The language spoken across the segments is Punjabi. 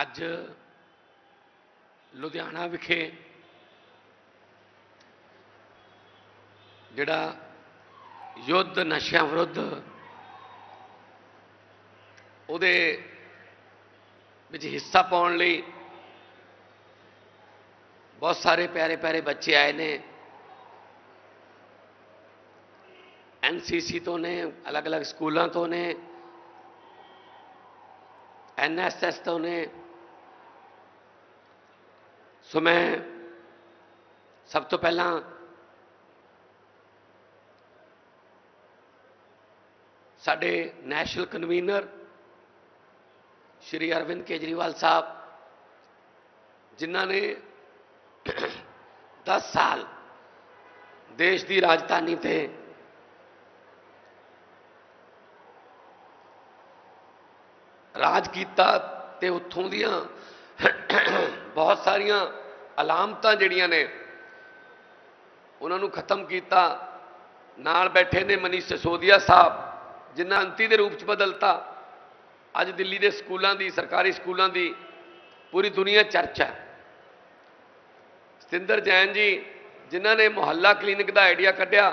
ਅੱਜ ਲੁਧਿਆਣਾ ਵਿਖੇ ਜਿਹੜਾ ਯੁੱਧ ਨਸ਼ਿਆਂ ਵਿਰੁੱਧ ਉਹਦੇ ਵਿੱਚ ਹਿੱਸਾ ਪਾਉਣ ਲਈ ਬਹੁਤ ਸਾਰੇ ਪਿਆਰੇ ਪਿਆਰੇ ਬੱਚੇ ਆਏ ਨੇ। ਐਨਸੀਸੀ ਤੋਂ ਨੇ, ਅਲੱਗ-ਅਲੱਗ ਸਕੂਲਾਂ ਤੋਂ ਨੇ ਐਨਐਸਐਸ ਤੋਂ ਨੇ। ਸੋ ਮੈਂ ਸਭ ਤੋਂ ਪਹਿਲਾਂ ਸਾਡੇ ਨੈਸ਼ਨਲ ਕਨਵੀਨਰ ਸ਼੍ਰੀ ਅਰਵਿੰਦ ਕੇਜਰੀਵਾਲ ਸਾਹਿਬ ਜਿਨ੍ਹਾਂ ਨੇ 10 ਸਾਲ ਦੇਸ਼ ਦੀ ਰਾਜਧਾਨੀ ਤੇ ਰਾਜ ਕੀਤਾ ਤੇ ਉੱਥੋਂ ਦੀਆਂ ਬਹੁਤ ਸਾਰੀਆਂ ਅਲਾਮਤਾਂ ਜਿਹੜੀਆਂ ਨੇ, ਉਹਨਾਂ ਨੂੰ ਖਤਮ ਕੀਤਾ। ਨਾਲ ਬੈਠੇ ਨੇ ਮਨੀਸ਼ ਸਿਸੋਦੀਆ ਸਾਹਿਬ, ਜਿਨ੍ਹਾਂ ਅੰਤੀ ਦੇ ਰੂਪ ਚ ਬਦਲਤਾ। ਅੱਜ ਦਿੱਲੀ ਦੇ ਸਕੂਲਾਂ ਦੀ, ਸਰਕਾਰੀ ਸਕੂਲਾਂ ਦੀ ਪੂਰੀ ਦੁਨੀਆ 'ਚ ਚਰਚਾ ਹੈ। ਸਤਿੰਦਰ ਜੈਨ ਜੀ, ਜਿਨ੍ਹਾਂ ਨੇ ਮੁਹੱਲਾ ਕਲੀਨਿਕ ਦਾ ਆਈਡੀਆ ਕੱਢਿਆ,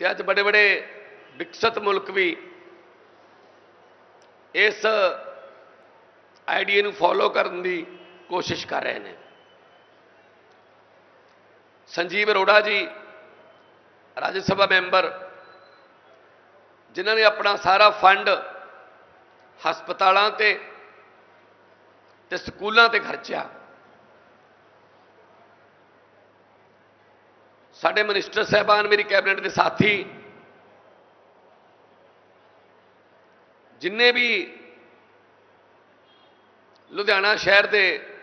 ਤੇ ਅੱਜ ਬੜੇ ਬੜੇ ਵਿਕਸਿਤ ਮੁਲਕ ਵੀ ਇਸ ਆਈਡੀਆ ਨੂੰ ਫੋਲੋ ਕਰਨ ਦੀ ਕੋਸ਼ਿਸ਼ ਕਰ ਰਹੇ ਨੇ। ਸੰਜੀਵ ਅਰੋੜਾ ਜੀ, ਰਾਜ ਸਭਾ ਮੈਂਬਰ, ਜਿਨ੍ਹਾਂ ਨੇ ਆਪਣਾ ਸਾਰਾ ਫੰਡ ਹਸਪਤਾਲਾਂ ਤੇ ਤੇ ਸਕੂਲਾਂ ਤੇ ਖਰਚਿਆ। ਸਾਡੇ ਮਿਨਿਸਟਰ ਸਹਿਬਾਨ, ਮੇਰੀ ਕੈਬਨਿਟ ਦੇ ਸਾਥੀ, ਜਿੰਨੇ ਵੀ ਲੁਧਿਆਣਾ ਸ਼ਹਿਰ ਦੇ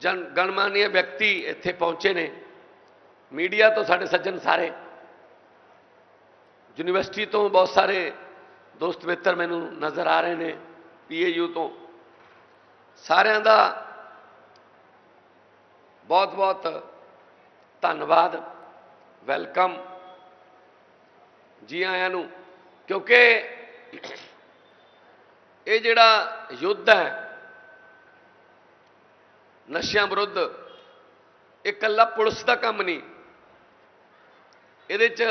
ਜਨ ਗਣਮਾਨਿਆ ਵਿਅਕਤੀ ਇੱਥੇ ਪਹੁੰਚੇ ਨੇ। ਮੀਡੀਆ ਤੋਂ ਸਾਡੇ ਸੱਜਣ ਸਾਰੇ। ਯੂਨੀਵਰਸਿਟੀ ਤੋਂ ਬਹੁਤ ਸਾਰੇ ਦੋਸਤ ਮਿੱਤਰ ਮੈਨੂੰ ਨਜ਼ਰ ਆ ਰਹੇ ਨੇ, ਪੀਏਯੂ ਤੋਂ। ਸਾਰਿਆਂ ਦਾ ਬਹੁਤ ਬਹੁਤ ਧੰਨਵਾਦ, ਵੈਲਕਮ। ਜੀ ਆਇਆਂ ਨੂੰ, ਕਿਉਂਕਿ ਇਹ ਜਿਹੜਾ ਯੁੱਧ ਹੈ, ਨਸ਼ਿਆਂ ਵਿਰੁੱਧ, ਇਹ ਇਕੱਲਾ ਪੁਲਿਸ ਦਾ ਕੰਮ ਨਹੀਂ। ਇਹਦੇ 'ਚ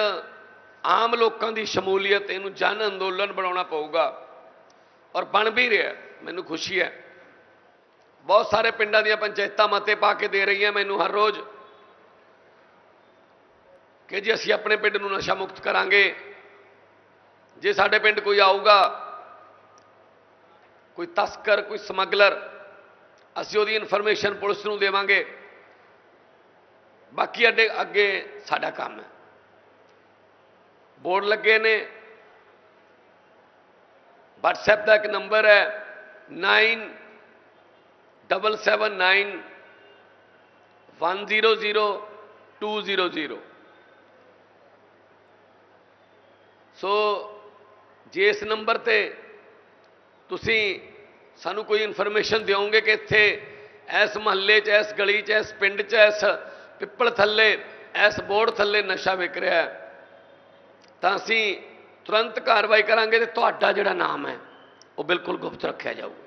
ਆਮ ਲੋਕਾਂ ਦੀ ਸ਼ਮੂਲੀਅਤ, ਇਹਨੂੰ ਜਨ ਅੰਦੋਲਨ ਬਣਾਉਣਾ ਪਊਗਾ। ਔਰ ਬਣ ਵੀ ਰਿਹਾ, ਮੈਨੂੰ ਖੁਸ਼ੀ ਹੈ। ਬਹੁਤ ਸਾਰੇ ਪਿੰਡਾਂ ਦੀਆਂ ਪੰਚਾਇਤਾਂ ਮਤੇ ਪਾ ਕੇ ਦੇ ਰਹੀਆਂ ਮੈਨੂੰ ਹਰ ਰੋਜ਼ ਕਿ ਜੀ ਅਸੀਂ ਆਪਣੇ ਪਿੰਡ ਨੂੰ ਨਸ਼ਾ ਮੁਕਤ ਕਰਾਂਗੇ। ਜੇ ਸਾਡੇ ਪਿੰਡ ਕੋਈ ਆਊਗਾ ਕੋਈ ਤਸਕਰ, ਕੋਈ ਸਮਗਲਰ, ਅਸੀਂ ਉਹਦੀ ਇਨਫੋਰਮੇਸ਼ਨ ਪੁਲਿਸ ਨੂੰ ਦੇਵਾਂਗੇ। ਬਾਕੀ ਅੱਡੇ, ਅੱਗੇ ਸਾਡਾ ਕੰਮ ਹੈ। ਬੋਰਡ ਲੱਗੇ ਨੇ। WhatsApp ਦਾ ਇੱਕ ਨੰਬਰ ਹੈ 9779 100200 ਸੋ ਜੇ ਇਸ ਨੰਬਰ ਤੇ ਤੁਸੀਂ ਸਾਨੂੰ ਕੋਈ ਇਨਫੋਰਮੇਸ਼ਨ ਦਿਓਗੇ ਕਿ ਇੱਥੇ ਇਸ ਮਹੱਲੇ 'ਚ, ਇਸ ਗਲੀ 'ਚ, ਇਸ ਪਿੰਡ 'ਚ, ਇਸ ਪਿੱਪਲ ਥੱਲੇ, ਇਸ ਬੋਰਡ ਥੱਲੇ ਨਸ਼ਾ ਵਿਕ ਰਿਹਾ ਹੈ? ਤਾਂ ਅਸੀਂ ਤੁਰੰਤ ਕਾਰਵਾਈ ਕਰਾਂਗੇ ਤੇ ਤੁਹਾਡਾ ਜਿਹੜਾ ਨਾਮ ਹੈ, ਉਹ ਬਿਲਕੁਲ ਗੁਪਤ ਰੱਖਿਆ ਜਾਊਗਾ।